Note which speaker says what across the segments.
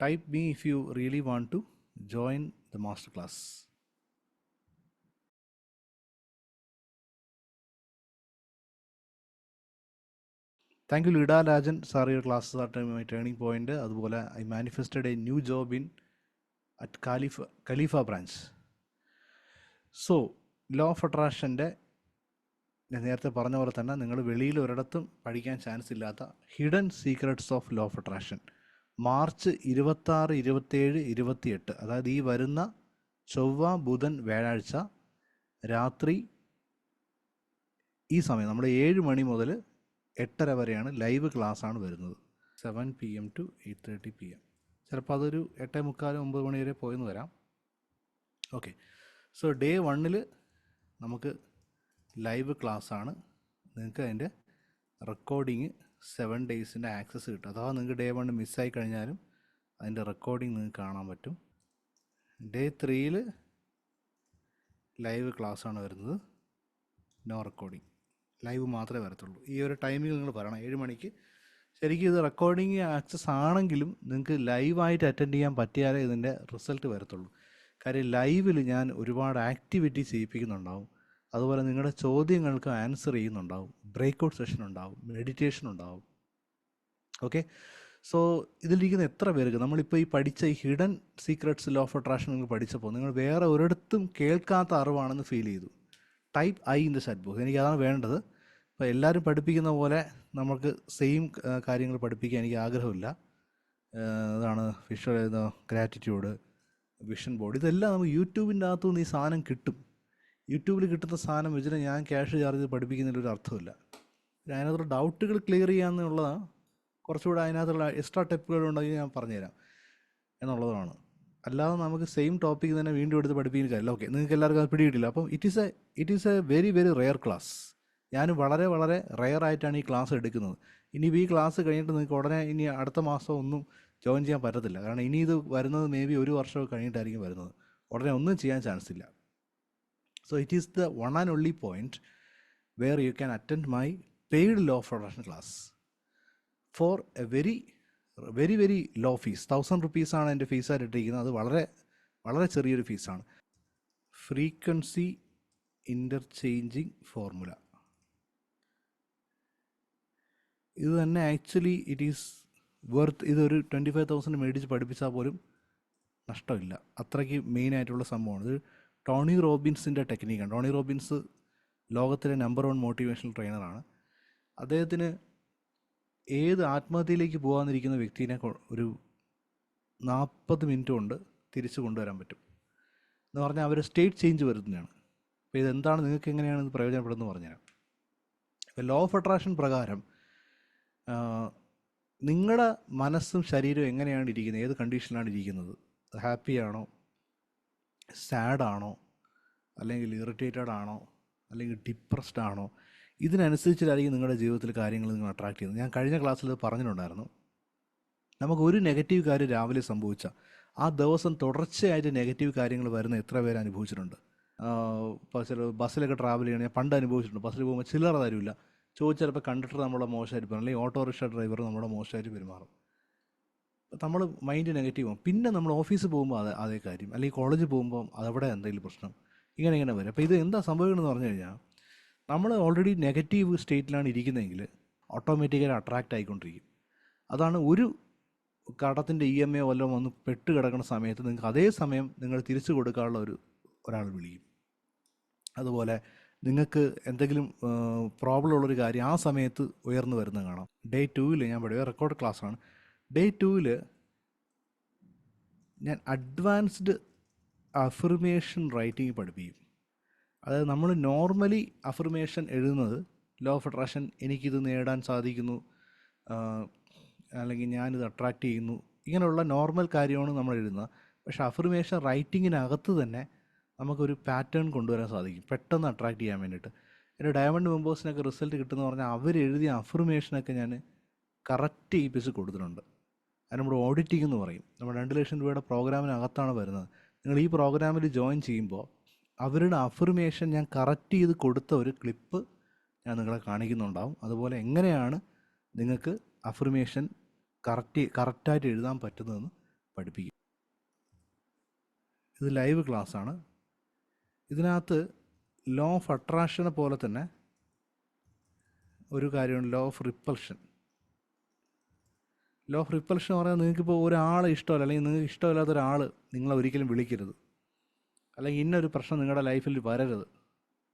Speaker 1: type me if you really want to join the masterclass. Thank you Leeda Rajan sir your classes are my turning point അതുപോലെ I manifested a new job in at Khalifa Khalifa branch so law of അട്രാക്ഷന്റെ ഞാൻ നേരത്തെ പറഞ്ഞ പോലെ തന്നെ നിങ്ങൾ വെളിയിൽ ഒരിടത്തും പഠിക്കാൻ ചാൻസ് ഇല്ലാത്ത hidden secrets of law of attraction March ഇരുപത്താറ് ഇരുപത്തേഴ് ഇരുപത്തിയെട്ട്. അതായത് ഈ വരുന്ന ചൊവ്വ ബുധൻ വ്യാഴാഴ്ച രാത്രി ഈ സമയം നമ്മുടെ ഏഴ് മണി മുതൽ എട്ടര വരെയാണ് ലൈവ് ക്ലാസ്സാണ് വരുന്നത്. Seven P M to eight thirty P M. ചിലപ്പോൾ അതൊരു എട്ടേ മുക്കാൽ ഒമ്പത് മണി വരെ പോയെന്ന് വരാം. ഓക്കെ. സോ ഡേ വണ്ണിൽ നമുക്ക് ലൈവ് ക്ലാസ്സാണ്. നിങ്ങൾക്ക് അതിന്റെ റെക്കോർഡിങ് സെവൻ ഡേയ്സിന്റെ ആക്സസ് കിട്ടും. അഥവാ നിങ്ങൾക്ക് ഡേ വൺ മിസ്സായി കഴിഞ്ഞാലും അതിന്റെ റെക്കോർഡിങ് നിങ്ങൾക്ക് കാണാൻ പറ്റും. ഡേ ത്രീയിൽ ലൈവ് ക്ലാസ്സാണ് വരുന്നത്. നോ റെക്കോർഡിങ് ലൈവ് മാത്രമേ വരത്തുള്ളൂ. ഈ ഒരു ടൈമിൽ നിങ്ങൾ പറയണം. ഏഴ് മണിക്ക് ശരിക്കും ഇത് റെക്കോർഡിങ് ആക്സസ് ആണെങ്കിലും നിങ്ങൾക്ക് ലൈവായിട്ട് അറ്റൻഡ് ചെയ്യാൻ പറ്റിയാലേ ഇതിന്റെ റിസൾട്ട് വരത്തുള്ളൂ. കാര്യം ലൈവിൽ ഞാൻ ഒരുപാട് ആക്ടിവിറ്റി ചെയ്യിപ്പിക്കുന്നുണ്ടാവും. അതുപോലെ നിങ്ങളുടെ ചോദ്യങ്ങൾക്ക് ആൻസർ ചെയ്യുന്നുണ്ടാവും. ബ്രേക്കൗട്ട് സെഷൻ ഉണ്ടാവും. മെഡിറ്റേഷൻ ഉണ്ടാവും. ഓക്കെ സോ ഇതിലിരിക്കുന്ന എത്ര പേർക്ക്? നമ്മളിപ്പോൾ ഈ പഠിച്ച ഈ hidden secrets law of attraction നിങ്ങൾ പഠിച്ചപ്പോൾ നിങ്ങൾ വേറെ ഒരിടത്തും കേൾക്കാത്ത അറിവാണെന്ന് ഫീൽ ചെയ്തു. Type I in the chat box എനിക്ക് അതാണ് വേണ്ടത്. അപ്പോൾ എല്ലാവരും പഠിപ്പിക്കുന്ന പോലെ നമുക്ക് സെയിം കാര്യങ്ങൾ പഠിപ്പിക്കാൻ എനിക്ക് ആഗ്രഹമില്ല. അതാണ് വിഷ്വൽ ഗ്രാറ്റിറ്റ്യൂഡ് വിഷൻ ബോർഡ് ഇതെല്ലാം നമുക്ക് യൂട്യൂബിന്റെ അകത്തുനിന്ന് ഈ സാധനം കിട്ടും. യൂട്യൂബിൽ കിട്ടുന്ന സാധനം വെച്ചിട്ട് ഞാൻ ക്യാഷ് ചാർജ് ചെയ്ത് പഠിപ്പിക്കുന്നതിൽ ഒരു അർത്ഥമില്ല. അതിനകത്തുള്ള ഡൗട്ടുകൾ ക്ലിയർ ചെയ്യാമെന്നുള്ളതാണ് കുറച്ചുകൂടെ അതിനകത്തുള്ള എക്സ്ട്രാ ടെപ്പുകൾ ഉണ്ടെങ്കിൽ ഞാൻ പറഞ്ഞുതരാം എന്നുള്ളതാണ്. അല്ലാതെ നമുക്ക് സെയിം ടോപ്പിക് തന്നെ വീണ്ടും എടുത്ത് പഠിപ്പിക്കുന്ന കാര്യമില്ല ഓക്കെ നിങ്ങൾക്ക് എല്ലാവർക്കും അത് പിടിയിട്ടില്ല അപ്പം it is a it is a very very rare class ഞാൻ വളരെ വളരെ റെയർ ആയിട്ടാണ് ഈ ക്ലാസ് എടുക്കുന്നത്. ഇനി ഈ ക്ലാസ് കഴിഞ്ഞിട്ട് നിങ്ങൾക്ക് ഉടനെ ഇനി അടുത്ത മാസം ഒന്നും ജോയിൻ ചെയ്യാൻ പറ്റത്തില്ല. കാരണം ഇനി ഇത് വരുന്നത് മേ ബി ഒരു വർഷം കഴിഞ്ഞിട്ടായിരിക്കും വരുന്നത്. ഉടനെ ഒന്നും ചെയ്യാൻ ചാൻസ് ഇല്ല. So it is the one and only point where you can attend my paid law production class for a very very very low fees thousand റുപ്പീസാണ് എന്റെ ഫീസായിട്ട് ഇട്ടിരിക്കുന്നത്. അത് വളരെ വളരെ ചെറിയൊരു ഫീസാണ് ഫ്രീക്വൻസി ഇന്റർചേഞ്ചിങ് ഫോർമുല ഇത് തന്നെ ആക്ച്വലി ഇറ്റ് ഈസ് വെർത്ത് ഇതൊരു ട്വന്റി ഫൈവ് തൗസൻഡ് മേടിച്ച് പഠിപ്പിച്ചാൽ പോലും നഷ്ടമില്ല. അത്രയ്ക്ക് മെയിനായിട്ടുള്ള സംഭവമാണ്. ഇത് ടോണി റോബിൻസിന്റെ ടെക്നീക്കാണ്. ടോണി റോബിൻസ് ലോകത്തിലെ നമ്പർ വൺ മോട്ടിവേഷണൽ ട്രെയിനറാണ്. അദ്ദേഹത്തിന് ഏത് ആത്മഹത്യയിലേക്ക് പോകാനിരിക്കുന്ന വ്യക്തിനെ ഒരു നാൽപ്പത് മിനിറ്റ് കൊണ്ട് തിരിച്ചു കൊണ്ടുവരാൻ പറ്റും. എന്ന് പറഞ്ഞാൽ അവർ സ്റ്റേറ്റ് ചേഞ്ച് വരുന്നതാണ്. അപ്പോൾ ഇതെന്താണ് നിങ്ങൾക്ക് എങ്ങനെയാണ് ഇത് പ്രയോജനപ്പെടുന്നത് പറഞ്ഞുതരാം. ഇപ്പോൾ ലോ ഓഫ് അട്രാക്ഷൻ പ്രകാരം നിങ്ങളുടെ മനസ്സും ശരീരവും എങ്ങനെയാണ് ഇരിക്കുന്നത്? ഏത് കണ്ടീഷനിലാണ് ഇരിക്കുന്നത്? ഹാപ്പിയാണോ സാഡാണോ? അല്ലെങ്കിൽ ഇറിറ്റേറ്റഡ് ആണോ അല്ലെങ്കിൽ ഡിപ്രസ്ഡ് ആണോ ഇതിനനുസരിച്ചിട്ടായിരിക്കും നിങ്ങളുടെ ജീവിതത്തിൽ കാര്യങ്ങൾ നിങ്ങൾ അട്രാക്ട് ചെയ്യുന്നത്. ഞാൻ കഴിഞ്ഞ ക്ലാസ്സിൽ പറഞ്ഞിട്ടുണ്ടായിരുന്നു. നമുക്ക് ഒരു നെഗറ്റീവ് കാര്യം രാവിലെ സംഭവിച്ച. ആ ദിവസം തുടർച്ചയായിട്ട് നെഗറ്റീവ് കാര്യങ്ങൾ വരുന്ന എത്ര പേര് അനുഭവിച്ചിട്ടുണ്ട്? ചില ബസ്സിലൊക്കെ ട്രാവൽ ചെയ്യണം പണ്ട് അനുഭവിച്ചിട്ടുണ്ട്. ബസ്സിൽ പോകുമ്പോൾ ചില്ലറ തരില്ല ചോദിച്ചാൽ ചിലപ്പോൾ കണ്ടക്ടർ നമ്മളെ മോശമായിട്ട് പെരുമാറും അല്ലെങ്കിൽ ഓട്ടോറിക്ഷ ഡ്രൈവർ നമ്മളെ മോശമായിട്ട് പെരുമാറും. നമ്മൾ മൈൻഡ് നെഗറ്റീവ് ആവും. പിന്നെ നമ്മൾ ഓഫീസ് പോകുമ്പോൾ അത് അതേ കാര്യം. അല്ലെങ്കിൽ കോളേജിൽ പോകുമ്പോൾ അതവിടെ എന്തെങ്കിലും പ്രശ്നം. ഇങ്ങനെ ഇങ്ങനെ വരും. അപ്പോൾ ഇത് എന്താ സംഭവിക്കണമെന്ന് പറഞ്ഞു കഴിഞ്ഞാൽ നമ്മൾ ഓൾറെഡി നെഗറ്റീവ് സ്റ്റേറ്റിലാണ് ഇരിക്കുന്നതെങ്കിൽ ഓട്ടോമാറ്റിക്കലി അട്രാക്റ്റ് ആയിക്കൊണ്ടിരിക്കും. അതാണ് ഒരു കടത്തിന്റെ ഇ എം എ വല്ലതും വന്ന് പെട്ട് കിടക്കുന്ന സമയത്ത് നിങ്ങൾക്ക് അതേ സമയം നിങ്ങൾ തിരിച്ചു കൊടുക്കാനുള്ള ഒരു ഒരാൾ വിളിക്കും. അതുപോലെ നിങ്ങൾക്ക് എന്തെങ്കിലും പ്രോബ്ലം ഉള്ളൊരു കാര്യം ആ സമയത്ത് ഉയർന്നു വരുന്നത് കാണാം. ഡേ ടൂവിൽ ഞാൻ പഠിക്കുക റെക്കോർഡ് ക്ലാസ്സാണ് ഡേ ടൂവിൽ ഞാൻ അഡ്വാൻസ്ഡ് അഫർമേഷൻ റൈറ്റിംഗ് പഠിപ്പിക്കും. അതായത് നമ്മൾ നോർമലി അഫർമേഷൻ എഴുതുന്നത് ലോ ഓഫ് അട്രാക്ഷൻ എനിക്കിത് നേടാൻ സാധിക്കുന്നു അല്ലെങ്കിൽ ഞാനിത് അട്രാക്റ്റ് ചെയ്യുന്നു ഇങ്ങനെയുള്ള നോർമൽ കാര്യമാണ് നമ്മൾ എഴുതുന്നത്. പക്ഷേ അഫർമേഷൻ റൈറ്റിങ്ങിനകത്ത് തന്നെ നമുക്കൊരു പാറ്റേൺ കൊണ്ടുവരാൻ സാധിക്കും. പെട്ടെന്ന് അട്രാക്റ്റ് ചെയ്യാൻ വേണ്ടിയിട്ട്. എന്റെ ഡയമണ്ട് മെമ്പേഴ്സിനൊക്കെ റിസൾട്ട് കിട്ടുന്ന പറഞ്ഞാൽ അവരെഴുതിയ അഫർമേഷനൊക്കെ ഞാൻ കറക്റ്റ് ഈ പീസ് കൊടുത്തിട്ടുണ്ട്. നമ്മുടെ ഓഡിറ്റിംഗ് എന്ന് പറയും. നമ്മുടെ രണ്ട് ലക്ഷം രൂപയുടെ പ്രോഗ്രാമിനകത്താണ് വരുന്നത്. നിങ്ങൾ ഈ പ്രോഗ്രാമിൽ ജോയിൻ ചെയ്യുമ്പോൾ അവരുടെ അഫർമേഷൻ ഞാൻ കറക്റ്റ് ചെയ്ത് കൊടുത്ത ഒരു ക്ലിപ്പ് ഞാൻ നിങ്ങളെ കാണിക്കുന്നുണ്ടാവും. അതുപോലെ എങ്ങനെയാണ് നിങ്ങൾക്ക് അഫർമേഷൻ കറക്റ്റ് കറക്റ്റായിട്ട് എഴുതാൻ പറ്റുന്നതെന്ന് പഠിപ്പിക്കും. ഇത് ലൈവ് ക്ലാസ്സാണ് ഇതിനകത്ത് ലോ ഓഫ് അട്രാക്ഷനെ പോലെ തന്നെ ഒരു കാര്യമാണ് law of repulsion law of repulsion എന്ന് പറഞ്ഞാൽ നിങ്ങൾക്കിപ്പോൾ ഒരാളെ ഇഷ്ടമല്ല അല്ലെങ്കിൽ നിങ്ങൾക്ക് ഇഷ്ടമില്ലാത്ത ഒരാൾ നിങ്ങളെ ഒരിക്കലും വിളിക്കരുത്. അല്ലെങ്കിൽ ഇന്നൊരു പ്രശ്നം നിങ്ങളുടെ ലൈഫിൽ വരരുത്.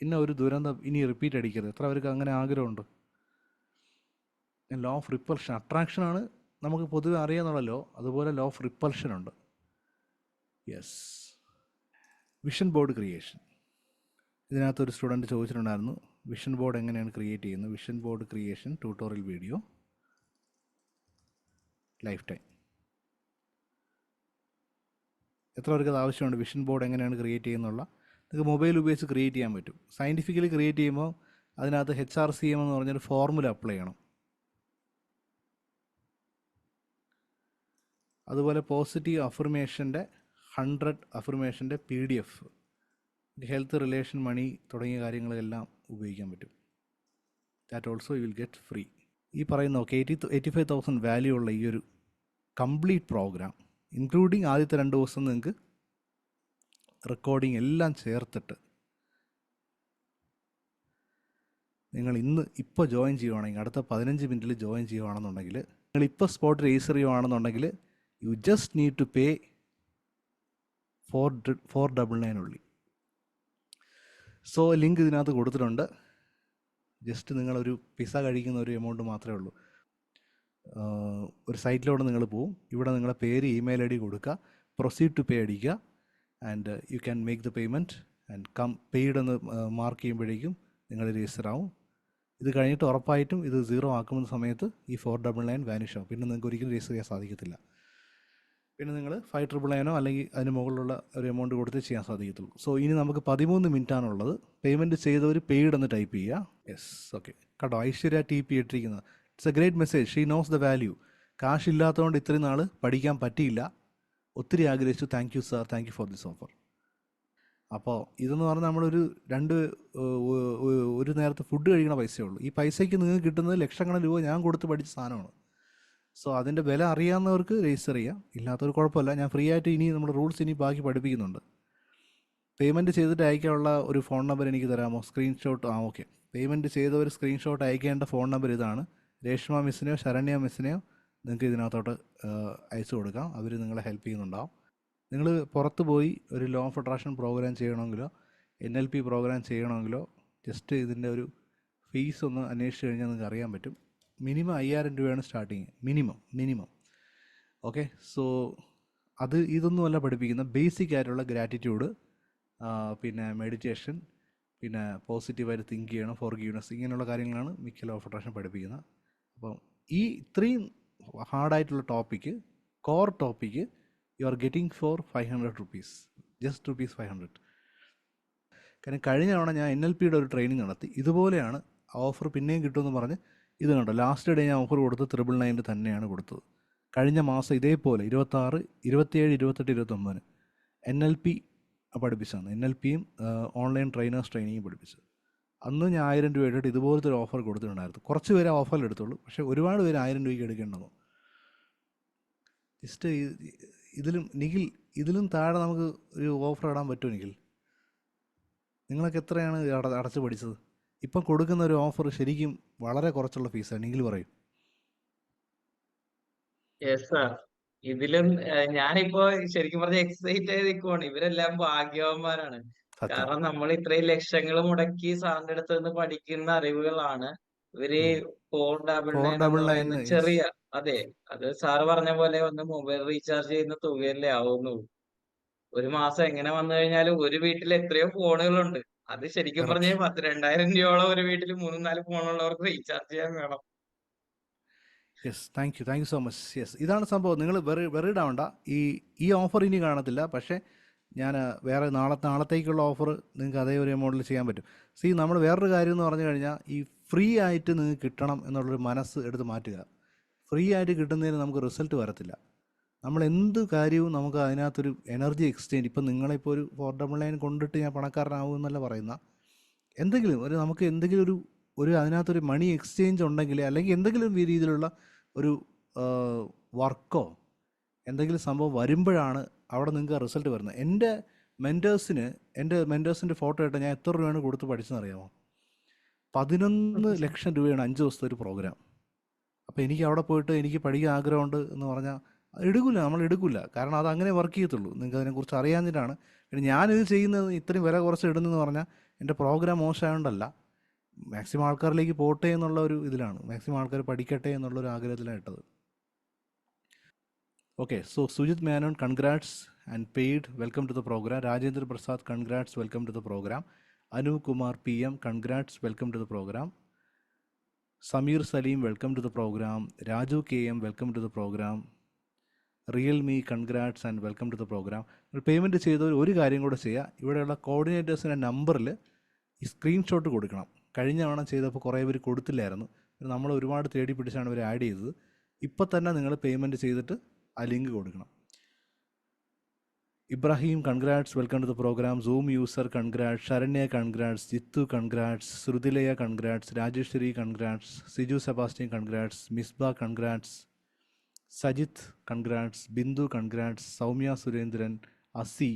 Speaker 1: ഇന്ന ഒരു ദുരന്തം ഇനി റിപ്പീറ്റ് അടിക്കരുത്. എത്ര പേർക്ക് അങ്ങനെ ആഗ്രഹമുണ്ട്? ലോ ഓഫ് റിപ്പൾഷൻ അട്രാക്ഷനാണ് നമുക്ക് പൊതുവെ അറിയാന്നുള്ളല്ലോ അതുപോലെ ലോ ഓഫ് റിപ്പൽഷൻ ഉണ്ട്. യെസ് വിഷൻ ബോർഡ് ക്രിയേഷൻ ഇതിനകത്ത് ഒരു സ്റ്റുഡന്റ് ചോദിച്ചിട്ടുണ്ടായിരുന്നു വിഷൻ ബോർഡ് എങ്ങനെയാണ് ക്രിയേറ്റ് ചെയ്യുന്നത്? Vision board creation tutorial video lifetime. എത്ര പേർക്ക് അത് ആവശ്യമുണ്ട്? വിഷൻ ബോർഡ് എങ്ങനെയാണ് ക്രിയേറ്റ് ചെയ്യുന്നുള്ള? നിങ്ങൾക്ക് മൊബൈൽ ഉപയോഗിച്ച് ക്രിയേറ്റ് ചെയ്യാൻ പറ്റും. സയന്റിഫിക്കലി ക്രിയേറ്റ് ചെയ്യുമ്പോൾ അതിനകത്ത് എച്ച് ആർ സി എം എന്ന് പറഞ്ഞൊരു ഫോർമുല അപ്ലൈ ചെയ്യണം. അതുപോലെ പോസിറ്റീവ് അഫർമേഷന്റെ hundred അഫർമേഷന്റെ P D F health relation money തുടങ്ങിയ കാര്യങ്ങളെല്ലാം ഉപയോഗിക്കാൻ പറ്റും. That also you will get free ഈ പറയുന്ന okay eighty eighty five thousand value ഉള്ള ഈ ഒരു കംപ്ലീറ്റ് പ്രോഗ്രാം ഇൻക്ലൂഡിങ് ആദ്യത്തെ രണ്ട് ദിവസം നിങ്ങൾക്ക് റെക്കോർഡിംഗ് എല്ലാം ചേർത്തിട്ട് നിങ്ങൾ ഇന്ന് ഇപ്പോൾ ജോയിൻ ചെയ്യുവാണെങ്കിൽ അടുത്ത പതിനഞ്ച് മിനിറ്റിൽ ജോയിൻ ചെയ്യുവാണെന്നുണ്ടെങ്കിൽ നിങ്ങൾ ഇപ്പോൾ spot register ചെയ്യുവാണെന്നുണ്ടെങ്കിൽ you just need to pay for four double nine only. So link ഇതിനകത്ത് കൊടുത്തിട്ടുണ്ട്. ജസ്റ്റ് നിങ്ങളൊരു പിസ കഴിക്കുന്ന ഒരു എമൗണ്ട് മാത്രമേ ഉള്ളൂ. ഒരു സൈറ്റിലൂടെ നിങ്ങൾ പോവും. ഇവിടെ നിങ്ങളുടെ പേര് ഇമെയിൽ ഐ ഡി കൊടുക്കുക. പ്രൊസീഡ് ടു പേ അടിക്കുക. And you can make the payment and come paid എന്ന് മാർക്ക് ചെയ്യുമ്പോഴേക്കും നിങ്ങൾ രജിസ്റ്റർ ആവും. ഇത് കഴിഞ്ഞിട്ട് ഉറപ്പായിട്ടും ഇത് സീറോ ആക്കുന്ന സമയത്ത് ഈ ഫോർ ഡബിൾ നയൻ വാനിഷ് ആവും. പിന്നെ നിങ്ങൾക്ക് ഒരിക്കലും രജിസ്റ്റർ ചെയ്യാൻ സാധിക്കത്തില്ല. പിന്നെ നിങ്ങൾ ഫൈവ് ട്രിപ്പിൾ നയനോ അല്ലെങ്കിൽ അതിന് മുകളിലുള്ള ഒരു എമൗണ്ട് കൊടുത്ത് ചെയ്യാൻ സാധിക്കത്തുള്ളൂ. സോ ഇനി നമുക്ക് പതിമൂന്ന് മിനിറ്റ് ആണുള്ളത് പേയ്മെന്റ് ചെയ്തവർ പെയ്ഡ് എന്ന് ടൈപ്പ് ചെയ്യുക യെസ് ഓക്കെ കേട്ടോ ഐശ്വര്യ ടി പി ഇട്ടിരിക്കുന്നത്. It's a great message she knows the value കാശ് ഇല്ലാത്തതുകൊണ്ട് ഇത്രയും നാൾ പഠിക്കാൻ പറ്റിയില്ല. ഒത്തിരി ആഗ്രഹിച്ചു. Thank you sir thank you for this offer അപ്പോൾ ഇതെന്ന് പറഞ്ഞാൽ നമ്മളൊരു രണ്ട് ഒരു നേരത്തെ ഫുഡ് കഴിക്കണ പൈസയേ ഉള്ളൂ. ഈ പൈസയ്ക്ക് നിങ്ങൾക്ക് കിട്ടുന്നത് ലക്ഷക്കണക്കിന് രൂപ ഞാൻ കൊടുത്ത് പഠിച്ച സാധനമാണ്. സോ അതിന്റെ വില അറിയാവുന്നവർക്ക് രജിസ്റ്റർ ചെയ്യാം. ഇല്ലാത്തവർ കുഴപ്പമില്ല. ഞാൻ ഫ്രീ ആയിട്ട് ഇനി നമ്മുടെ റൂൾസ് ഇനി ബാക്കി പഠിപ്പിക്കുന്നുണ്ട്. പേയ്മെന്റ് ചെയ്തിട്ട് അയക്കാനുള്ള ഒരു ഫോൺ നമ്പർ എനിക്ക് തരാമോ? സ്ക്രീൻഷോട്ട് ആ ഓക്കെ പേയ്മെന്റ് ചെയ്തവർ സ്ക്രീൻഷോട്ട് അയക്കേണ്ട ഫോൺ നമ്പർ ഇതാണ്. രേഷ്മ മിസ്സിനെയോ ശരണ്യ മിസ്സിനെയോ നിങ്ങൾക്ക് ഇതിനകത്തോട്ട് അയച്ചു കൊടുക്കാം. അവർ നിങ്ങളെ ഹെൽപ്പ് ചെയ്യുന്നുണ്ടാവും. നിങ്ങൾ പുറത്ത് പോയി ഒരു ലോ ഓഫ് അട്രാക്ഷൻ പ്രോഗ്രാം ചെയ്യണമെങ്കിലോ എൻ എൽ പി പ്രോഗ്രാം ചെയ്യണമെങ്കിലോ ജസ്റ്റ് ഇതിന്റെ ഒരു ഫീസ് ഒന്ന് അന്വേഷിച്ച് കഴിഞ്ഞാൽ നിങ്ങൾക്ക് അറിയാൻ പറ്റും. മിനിമം അയ്യായിരം രൂപയാണ് starting. Minimum minimum. Okay so അത് ഇതൊന്നുമല്ല പഠിപ്പിക്കുന്ന ബേസിക് ആയിട്ടുള്ള ഗ്രാറ്റിറ്റ്യൂഡ് പിന്നെ മെഡിറ്റേഷൻ പിന്നെ പോസിറ്റീവായിട്ട് തിങ്ക് ചെയ്യണം ഫോർ ഗീവ്നെസ് ഇങ്ങനെയുള്ള കാര്യങ്ങളാണ് മിക്ക ലോ ഓഫ് അട്രാക്ഷൻ പഠിപ്പിക്കുന്നത്. അപ്പം ഈ ഇത്രയും ഹാർഡായിട്ടുള്ള topic core topic you are getting four five hundred rupees just rupees five hundred കാരണം കഴിഞ്ഞ തവണ ഞാൻ എൻ എൽ പിയുടെ ഒരു ട്രെയിനിങ് നടത്തി. ഇതുപോലെയാണ് ഓഫർ പിന്നെയും കിട്ടുമെന്ന് പറഞ്ഞ് ഇത് കണ്ടോ ലാസ്റ്റ് ഡേ ഞാൻ ഓഫർ കൊടുത്ത് ത്രിബിൾ നയന്റെ തന്നെയാണ് കൊടുത്തത്. കഴിഞ്ഞ മാസം ഇതേപോലെ ഇരുപത്താറ് ഇരുപത്തിയേഴ് ഇരുപത്തെട്ട് ഇരുപത്തൊമ്പതിന് എൻ എൽ പി പഠിപ്പിച്ചതാണ്. എൻ എൽ പിയും ഓൺലൈൻ ട്രെയിനേഴ്സ് ട്രെയിനിങ്ങും പഠിപ്പിച്ചത്. അന്ന് ഞാൻ ആയിരം രൂപ ഇട്ടിട്ട് ഇതുപോലത്തെ ഒരു ഓഫർ കൊടുത്തിട്ടുണ്ടായിരുന്നു. കുറച്ച് പേര് ഓഫറിൽ എടുത്തുള്ളൂ. പക്ഷേ ഒരുപാട് പേര് ആയിരം രൂപയ്ക്ക് എടുക്കേണ്ടതോ ജസ്റ്റ് ഇതിലും നിഖിൽ ഇതിലും താഴെ നമുക്ക് ഒരു ഓഫർ ഇടാൻ പറ്റുമോ നിഖിൽ? നിങ്ങളൊക്കെ എത്രയാണ് അട- അടച്ച് പഠിച്ചത്? ഇപ്പം കൊടുക്കുന്ന ഒരു ഓഫർ ശരിക്കും വളരെ കുറച്ചുള്ള ഫീസാണ് എങ്കിൽ പറയും.
Speaker 2: Yes sir. ഇതിലും ഏഹ്, ഞാനിപ്പോ ശരിക്കും പറഞ്ഞ എക്സൈറ്റ് ആയി നിൽക്കുവാണ് ഇവരെല്ലാം ഭാഗ്യവാന്മാരാണ്.
Speaker 1: സത്യം.
Speaker 2: കാരണം നമ്മൾ ഇത്രയും ലക്ഷങ്ങൾ മുടക്കി സാറിന്റെ അടുത്ത് നിന്ന് പഠിക്കുന്ന അറിവുകളാണ് ഇവർ ഫോർ ഡബിൾ
Speaker 1: ഫോർ
Speaker 2: നയൻ എന്ന്
Speaker 1: ഡബിൾ
Speaker 2: പറയുന്ന
Speaker 1: നയൻ
Speaker 2: ചെറിയ അതെ അത് സാറ് പറഞ്ഞ പോലെ ഒന്ന് മൊബൈൽ റീചാർജ് ചെയ്യുന്ന തുകയല്ലേ ആവുന്നുള്ളൂ. ഒരു മാസം എങ്ങനെ വന്നു കഴിഞ്ഞാലും ഒരു വീട്ടിൽ എത്രയോ ഫോണുകളുണ്ട്. അത് ശരിക്കും. പറഞ്ഞാൽ പത്ത് രണ്ടായിരം രൂപയോളം ഒരു വീട്ടിൽ മൂന്നും നാല് ഫോണുള്ളവർക്ക് റീചാർജ് ചെയ്യാൻ വേണം.
Speaker 1: Yes thank you thank you so much yes ഇതാണ് സംഭവം. നിങ്ങൾ വെറി വെറിഡ് ആവണ്ട ഈ ഈ ഓഫർ ഇനി കാണത്തില്ല. പക്ഷേ ഞാൻ വേറെ നാളെ നാളത്തേക്കുള്ള ഓഫർ നിങ്ങൾക്ക് അതേ ഒരു എമൗണ്ടിൽ ചെയ്യാൻ പറ്റും. സി നമ്മൾ വേറൊരു കാര്യം എന്ന് പറഞ്ഞു കഴിഞ്ഞാൽ ഈ ഫ്രീ ആയിട്ട് നിങ്ങൾക്ക് കിട്ടണം എന്നുള്ളൊരു മനസ്സ് എടുത്ത് മാറ്റുക. ഫ്രീ ആയിട്ട് കിട്ടുന്നതിന് നമുക്ക് റിസൾട്ട് വരത്തില്ല. നമ്മൾ എന്ത് കാര്യവും നമുക്ക് അതിനകത്തൊരു എനർജി എക്സ്ചേഞ്ച് ഇപ്പം നിങ്ങളിപ്പോൾ ഒരു ഫോർ ഡബിൾ നയൻ കൊണ്ടിട്ട് ഞാൻ പണക്കാരനാവും എന്നല്ല പറയുന്ന. എന്തെങ്കിലും ഒരു നമുക്ക് എന്തെങ്കിലും ഒരു ഒരു അതിനകത്തൊരു മണി എക്സ്ചേഞ്ച് ഉണ്ടെങ്കിൽ അല്ലെങ്കിൽ എന്തെങ്കിലും രീതിയിലുള്ള ഒരു വർക്കോ എന്തെങ്കിലും സംഭവം വരുമ്പോഴാണ് അവിടെ നിങ്ങൾക്ക് റിസൾട്ട് വരുന്നത്. എന്റെ മെന്റേഴ്സിന് എന്റെ മെന്റേഴ്സിന്റെ ഫോട്ടോ ഇട്ട് ഞാൻ എത്ര രൂപയാണ് കൊടുത്ത് പഠിച്ചതെന്ന് അറിയാമോ പതിനൊന്ന് ലക്ഷം രൂപയാണ് അഞ്ച് ദിവസത്തെ ഒരു പ്രോഗ്രാം അപ്പോൾ എനിക്ക് അവിടെ പോയിട്ട് എനിക്ക് പഠിക്കാൻ ആഗ്രഹമുണ്ട് എന്ന് പറഞ്ഞാൽ എടുക്കില്ല നമ്മൾ എടുക്കില്ല കാരണം അത് അങ്ങനെ വർക്ക് ചെയ്യത്തുള്ളൂ. നിങ്ങൾക്ക് അതിനെക്കുറിച്ച് അറിയാഞ്ഞിട്ടാണ്. പിന്നെ ഞാനിത് ചെയ്യുന്നത് ഇത്രയും വില കുറച്ച് ഇടുന്നതെന്ന് പറഞ്ഞാൽ എന്റെ പ്രോഗ്രാം മോശമായതുകൊണ്ടല്ല മാക്സിമം ആൾക്കാരിലേക്ക് പോട്ടെ എന്നുള്ള ഒരു ഇതിലാണ്. മാക്സിമം ആൾക്കാർ പഠിക്കട്ടെ എന്നുള്ള ഒരു ആഗ്രഹത്തിലാണ് ഇട്ടത് okay so Sujith Menon congrats and paid welcome to the program Rajendra Prasad congrats welcome to the program Anu Kumar P M congrats welcome to the program Sameer Saleem welcome to the program Raju K M welcome to the program real me congrats and welcome to the program നിങ്ങൾ payment ചെയ്തവർ ഒരു കാര്യം കൂടെ ചെയ്യുക ഇവിടെയുള്ള കോർഡിനേറ്റേഴ്സിന്റെ നമ്പറിൽ ഈ screenshot കൊടുക്കണം. കഴിഞ്ഞ തവണ ചെയ്തപ്പോൾ കുറേ പേര് കൊടുത്തില്ലായിരുന്നു. നമ്മൾ ഒരുപാട് തേടി പിടിച്ചാണ് ഇവർ ആഡ് ചെയ്തത്. ഇപ്പോൾ തന്നെ നിങ്ങൾ പേയ്മെന്റ് ചെയ്തിട്ട് ആ ലിങ്ക് കൊടുക്കണം. Ibrahim congrats welcome to the program zoom user congrats Saranya congrats Jithu congrats Shruthilaya congrats Rajeshwari congrats Siju Sebastian congrats Misba congrats Sajith congrats Bindu congrats Soumya Surendran അസി